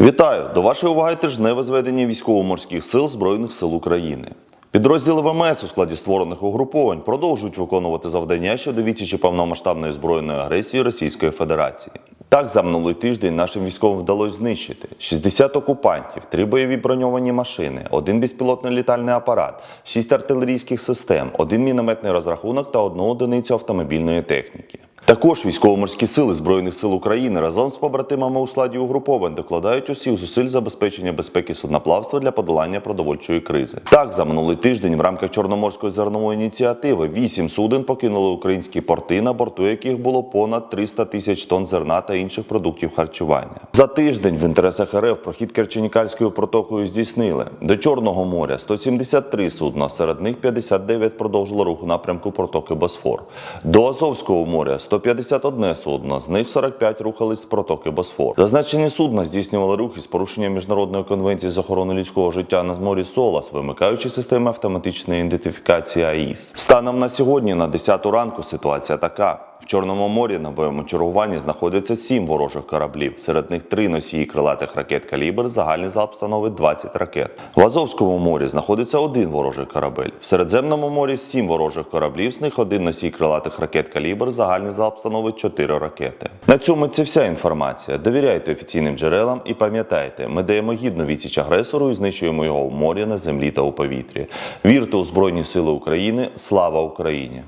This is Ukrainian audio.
Вітаю! До вашої уваги тижневе зведення військово-морських сил Збройних сил України. Підрозділи ВМС у складі створених угруповань продовжують виконувати завдання щодо відсічі повномасштабної збройної агресії Російської Федерації. Так, за минулий тиждень нашим військовим вдалося знищити 60 окупантів, 3 бойові броньовані машини, один безпілотний літальний апарат, 6 артилерійських систем, один мінометний розрахунок та одну одиницю автомобільної техніки. Також військово-морські сили Збройних сил України разом з побратимами у складі угруповань докладають усіх зусиль забезпечення безпеки судноплавства для подолання продовольчої кризи. Так, за минулий тиждень в рамках Чорноморської зернової ініціативи вісім суден покинули українські порти, на борту яких було понад 300 тисяч тонн зерна та інших продуктів харчування. За тиждень в інтересах РФ прохід Керченікальською протокою здійснили до Чорного моря 173 судна, серед них 59 продовжило рух у напрямку протоки Босфор. До Азовського моря 151 судно, з них 45 рухались з протоки Босфор. Зазначені судна здійснювали рух із порушенням міжнародної конвенції з охорони людського життя на морі СОЛАС, вимикаючи системи автоматичної ідентифікації АІС. Станом на сьогодні, на 10 ранку, ситуація така. В Чорному морі на бойовому чергуванні знаходиться сім ворожих кораблів. Серед них три носії крилатих ракет калібр. Загальний залп становить 20 ракет. В Азовському морі знаходиться один ворожий корабель. В Середземному морі сім ворожих кораблів. З них один носій крилатих ракет калібр. Загальний залп становить 4 ракети. На цьому це вся інформація. Довіряйте офіційним джерелам і пам'ятайте, ми даємо гідну відсіч агресору і знищуємо його в морі, на землі та у повітрі. Вірте у Збройні Сили України. Слава Україні!